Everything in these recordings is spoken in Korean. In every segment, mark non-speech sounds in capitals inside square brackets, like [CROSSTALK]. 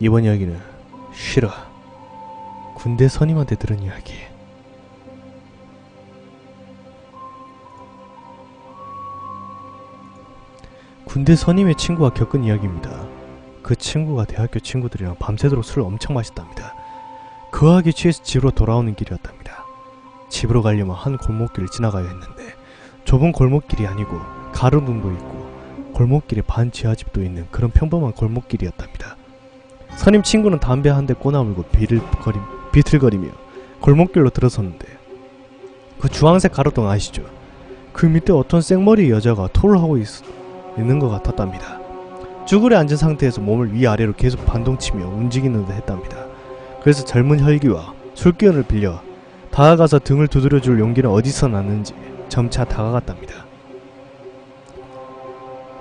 이번 이야기는 싫어. 군대 선임한테 들은 이야기. 군대 선임의 친구가 겪은 이야기입니다. 그 친구가 대학교 친구들이랑 밤새도록 술을 엄청 마셨답니다. 거하게 취해서 집으로 돌아오는 길이었답니다. 집으로 가려면 한 골목길을 지나가야 했는데 좁은 골목길이 아니고 가로등도 있고 골목길에 반 지하집도 있는 그런 평범한 골목길이었답니다. 선임 친구는 담배 한 대 꼬나물고 비틀거리, 비틀거리며 골목길로 들어섰는데 그 주황색 가로등 아시죠? 그 밑에 어떤 생머리 여자가 토를 하고 있, 있는 것 같았답니다. 쭈그려 앉은 상태에서 몸을 위아래로 계속 반동치며 움직이는 듯 했답니다. 그래서 젊은 혈기와 술기운을 빌려 다가가서 등을 두드려줄 용기는 어디서 났는지 점차 다가갔답니다.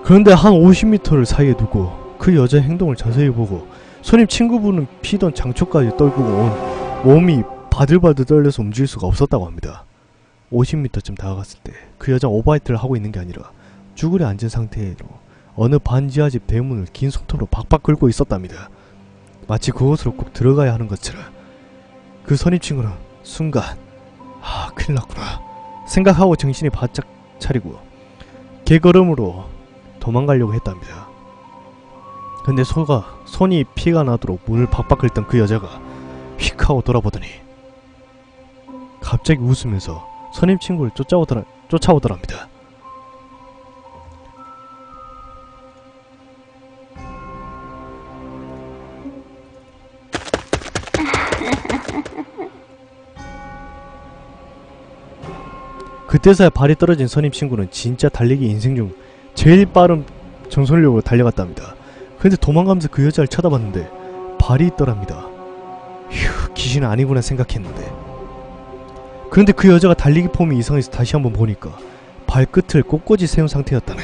그런데 한 50m를 사이에 두고 그 여자의 행동을 자세히 보고 손님 친구분은 피던 장초까지 떨구고 온 몸이 바들바들 떨려서 움직일 수가 없었다고 합니다. 50m쯤 다가갔을 때 그 여자 오바이트를 하고 있는 게 아니라 쭈그려 앉은 상태로 어느 반지하집 대문을 긴 손톱으로 박박 긁고 있었답니다. 마치 그곳으로 꼭 들어가야 하는 것처럼 그 선임 친구는 순간 아 큰일 났구나 생각하고 정신이 바짝 차리고 개걸음으로 도망가려고 했답니다. 근데 소가 손이 피가 나도록 문을 박박 긁던 그 여자가 휙 하고 돌아보더니 갑자기 웃으면서 선임 친구를 쫓아오더라, 쫓아오더랍니다. [LAUGHS] 그때서야 발이 떨어진 선임 친구는 진짜 달리기 인생 중 제일 빠른 전속력으로 달려갔답니다. 근데 도망가면서 그 여자를 쳐다봤는데 발이 있더랍니다. 휴, 귀신 아니구나 생각했는데. 그런데 그 여자가 달리기 폼이 이상해서 다시 한번 보니까 발끝을 꼿꼿이 세운 상태였다네.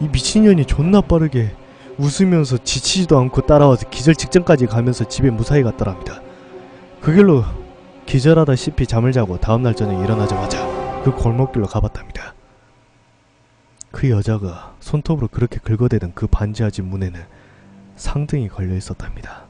이 미친년이 존나 빠르게 웃으면서 지치지도 않고 따라와서 기절 직전까지 가면서 집에 무사히 갔더랍니다. 그 길로 기절하다시피 잠을 자고 다음날 저녁 일어나자마자 그 골목길로 가봤답니다. 그 여자가 손톱으로 그렇게 긁어대던 그 반지하집 문에는 상등이 걸려 있었답니다.